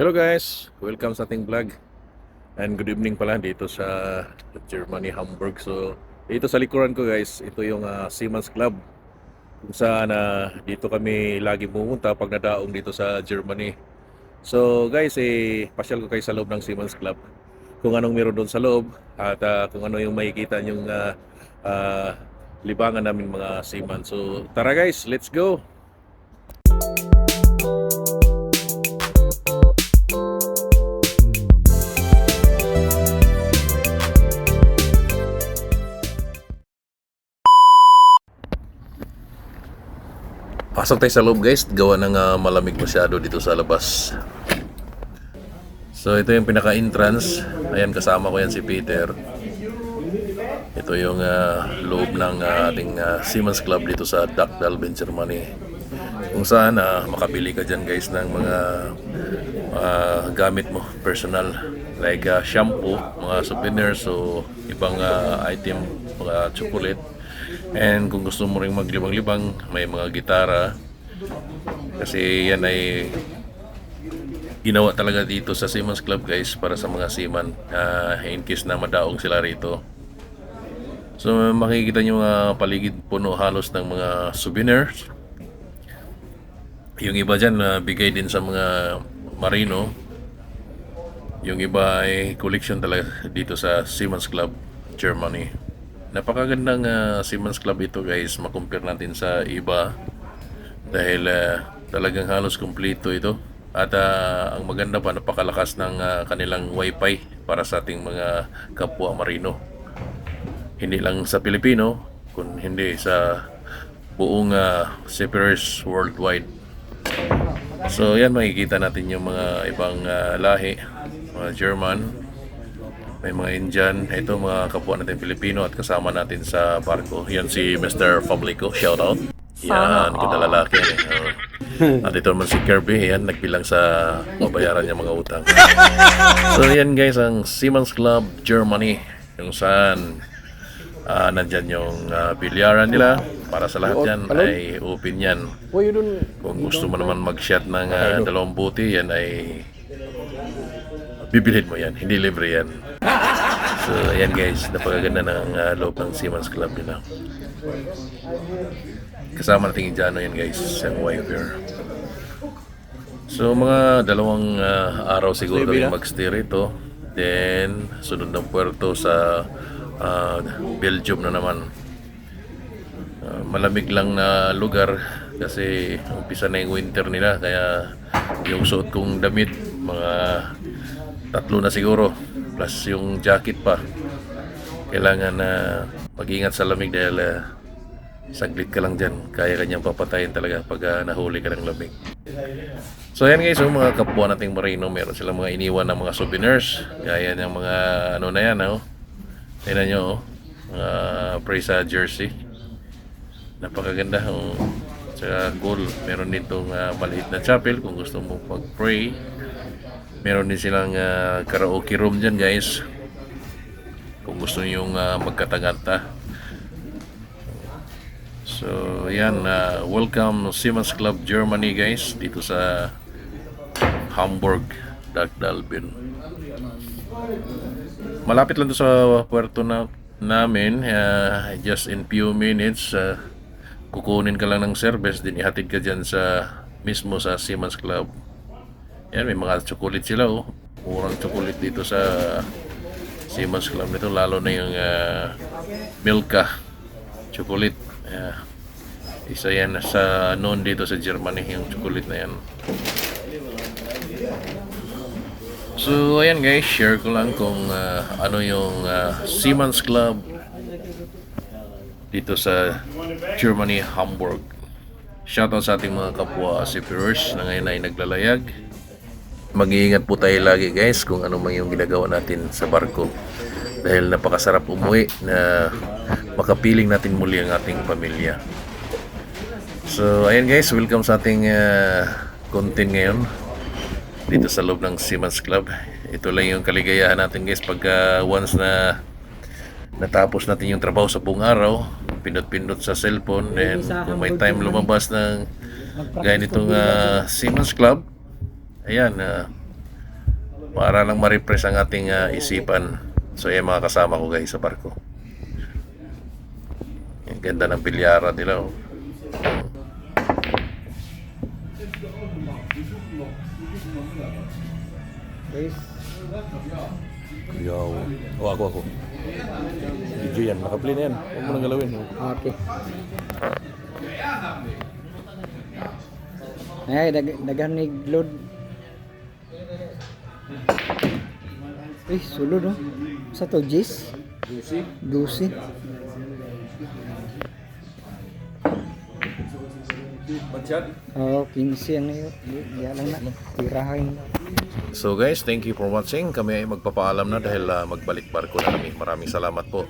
Hello guys, welcome sa ating vlog. And good evening pala dito sa Germany, Hamburg. So, dito sa likuran ko guys, ito yung uh, Siemens Club. Kung saan ah, dito kami lagi pumunta pag nadaong dito sa Germany. So guys, eh, pasyal ko kayo sa loob ng Siemens Club. Kung anong meron doon sa loob at ah, kung ano yung makikita yung libangan namin mga Siemens. So tara guys, let's go! Pasok tayo sa loob guys, gawa ng ah, malamig masyado dito sa labas. So ito yung pinaka-entrance. Ayan kasama ko yan si Peter. Ito yung ah, loob ng ah, ating ah, Siemens Club dito sa Duckdalben, Germany. Kung saan ah, makabili ka dyan guys ng mga ah, gamit mo, personal. Like ah, shampoo, mga souvenirs, so ibang ah, item, mga chocolate. And kung gusto mo ring maglibang-libang, may mga gitara. Kasi yan ay ginawa talaga dito sa Siemens Club guys para sa mga seaman ah, in case na madaong sila rito. So makikita nyo mga paligid puno halos ng mga souvenirs. Yung iba dyan na bigay din sa mga marino. Yung iba ay collection talaga dito sa Siemens Club, Germany. Napakagandang ah, Siemens Club ito guys, makumpare natin sa iba. Dahil ah, talagang halos kumpleto ito. At ah, ang maganda pa, napakalakas ng ah, kanilang wifi para sa ating mga kapwa marino. Hindi lang sa Pilipino, kung hindi sa buong uh, seafarers worldwide. So yan makikita natin yung mga ibang ah, lahi, mga German, may mga Indian, ito mga kapwa natin Pilipino at kasama natin sa barko. Yan si Mr. Fablico, shout out. Yan, ganda lalaki. eh. Oh. At ito naman si Kirby, yan, nagbilang sa mabayaran niya mga utang. So yan guys, ang Siemens Club Germany, kung saan ah nandyan yung ah, bilyaran nila. Para sa lahat yan ay open yan. Well, you don't. Kung gusto mo naman mag-shot ng ah, dalawang buti, yan ay bibilhin mo yan. Hindi libre yan. So, ayan guys, napakaganda ng ah, loob ng Siemens Club nila. Kasama nating Indiano yan guys, yung wiper. So, mga dalawang ah, araw siguro kami mag-stay rito. Then, sunod ng puerto sa ah, Belgium na naman. Ah, malamig lang na lugar kasi umpisa na yung winter nila kaya yung suot kong damit mga tatlo na siguro plus yung jacket pa kailangan na mag-ingat sa lamig dahil ah, saglit ka lang dyan kaya kanyang papatayin talaga pag ah, nahuli ka ng lamig so ayan guys yung mga kapwa nating marino meron silang mga iniwan ng mga souvenirs gaya ng mga ano na yan oh. tingnan nyo oh. mga presa jersey napakaganda oh. Tsaka cool. Meron din itong ah, maliit na chapel kung gusto mo mag-pray. Meron din silang ah, karaoke room dyan guys. Kung gusto yung magkataganta. So, yan. ah, welcome Siemens Club Germany guys. Dito sa Hamburg, Dagdalbin. Malapit lang to sa puerto na namin. ah, just in few minutes. ah, kukunin ka lang ng service, din ihatid ka dyan sa mismo sa Siemens Club. Yan, may mga chocolate sila oh. Murang chocolate dito sa Siemens Club nito, lalo na yung ah, Milka chocolate. Ah, isa yan sa known dito sa Germany, yung chocolate na yan. So, ayan guys, share ko lang kung ah, ano yung ah, Siemens Club dito sa Germany, Hamburg. Shoutout sa ating mga kapwa seafarers na ngayon ay naglalayag. Mag-iingat po tayo lagi guys kung ano man yung ginagawa natin sa barko. Dahil napakasarap umuwi na makapiling natin muli ang ating pamilya. So, ayan guys, welcome sa ating ah, content ngayon dito sa loob ng Siemens Club. Ito lang yung kaligayahan natin guys pagka once na natapos natin yung trabaho sa buong araw, pindot-pindot sa cellphone, then kung may time lumabas ng gaya nitong ah, Siemens Club, ayan, ah, Para lang ma-refresh ang ating ah, isipan. So yan mga kasama ko guys sa barko. Ang ganda ng bilyara nila. Oh. Guys, Yo. Oh, ako, ako. Video yan. Nakaplay na yan. Huwag mo nang galawin. okay. Ay, dag daghan ni load. Eh, sulod oh. Sa to, Jis? Dusi. Dusi. Oo, oh, 15 ang yun. Yan lang na. Tirahin na. So guys, thank you for watching. Kami ay magpapaalam na dahil ah, magbalik barko na kami. Maraming salamat po.